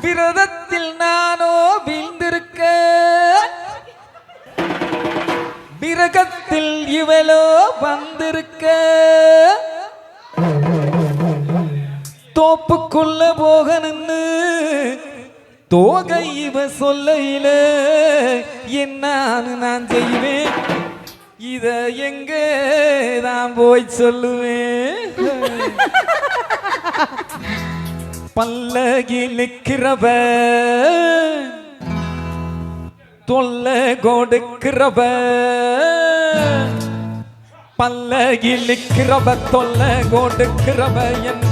விரதத்தில் நானோ வீழ்ந்திருக்க. விரகத்தில் இவளோ வந்திருக்க. தோப்புக்குள்ள போக நின்று தோகை இவ சொல்லையில என்னான்னு நான் செய்வேன். இத எங்க நான் போய் சொல்லுவேன்? பல்லகி நிற்கிறவ தொல்லை கொடுக்கிறவ பல்லகி நிற்கிறவ தொல்லை கொடுக்கிறவ என்ன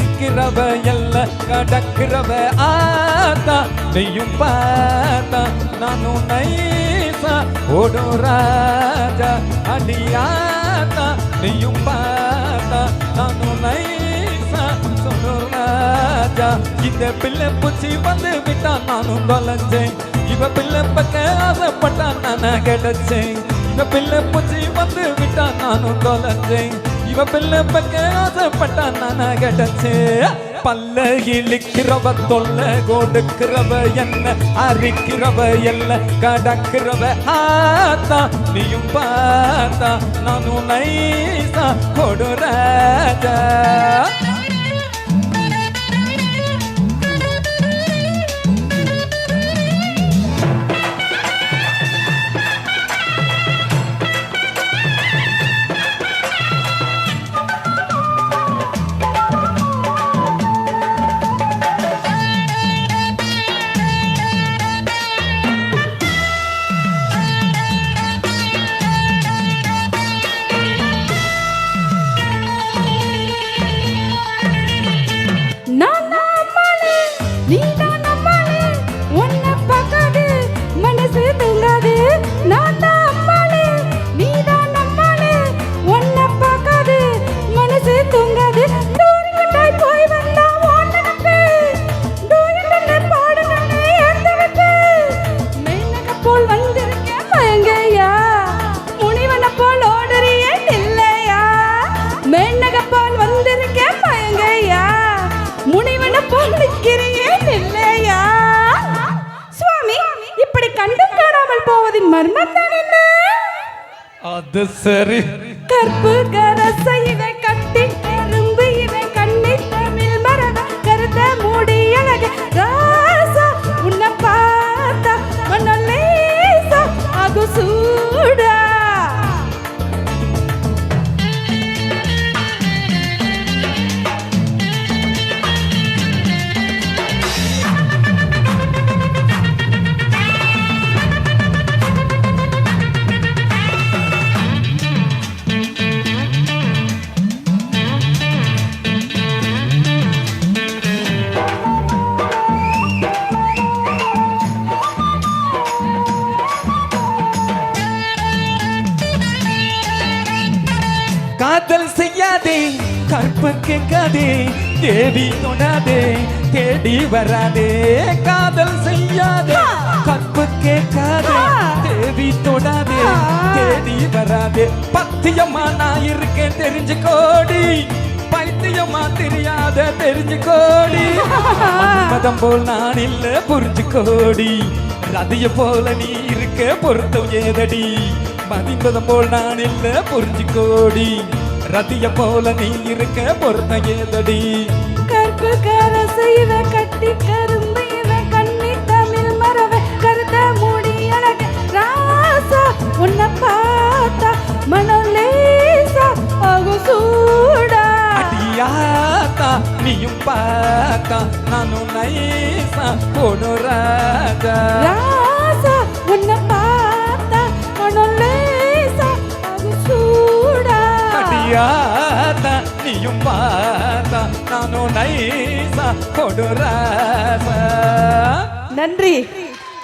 நிற்கிறவ எல்ல கடக்கிறவ ஆத்தா நீயும் பார்த்தா நானும் நைசா ஓடும் ராஜா அடியாத்தா. நீயும் பார்த்தா நானும் நைசா சொல்லும் ராஜா. இந்த பிள்ளை பூச்சி வந்து விட்டா நானும் தொலைஞ்சேன். இவ பிள்ளை பக்க ஆசைப்பட்டா நான் கிடைச்சேன். இவ பிள்ளை பூச்சி வந்து விட்டா நானும் தொலைஞ்சேன். இவ பிள்ளை பக்க ஆசைப்பட்டா நான் கிடைச்சு பல்ல இழிக்கிறவ தொல்ல கொடுக்கிறவ என்ன அரிக்கிறவ எல்ல கடக்கிறவ ஆத்தா நீயும் பார்த்தா நானும் நைசா கொடு ராஜா காணாமல் போவதின் மர்மம் தான் என்ன அது சரி. கற்பு கரச காதல் செய்யாதே கற்பு கேட்காதே தேடி தொடாதே தேடி வராதே. காதல் செய்யாதே கற்பு கேட்காதே தேடி தொடாதே தேடி வராதே. பத்தியமா நான் இருக்கேன் தெரிஞ்சு கோடி பைத்தியமா தெரியாத தெரிஞ்சு கோடி மதம் போல் நான் இல்ல புரிஞ்சு கோடி ரதிய போல நீ இருக்க பொருத்தம் ஏதடி? மதிப்பதம் போல் நான் இல்ல புரிஞ்சு கோடி ரதிய போல நீ இருக்க பொருத்தம் ஏதடி? கற்பு கரச இவை கட்டி கரும்பு இவை கண்ணி தமிழ் மரப கருத்த மூடி அழக. ராசா உன்னை பார்த்தா மனலேசா அகு சூடா. அடியாத்தா நீயும் பார்த்தா நானும் நைசா பொண்ணு ராஜா. பார்த்தா நீயும் பார்த்தா நானும் நைசா பொண்ணு நன்றி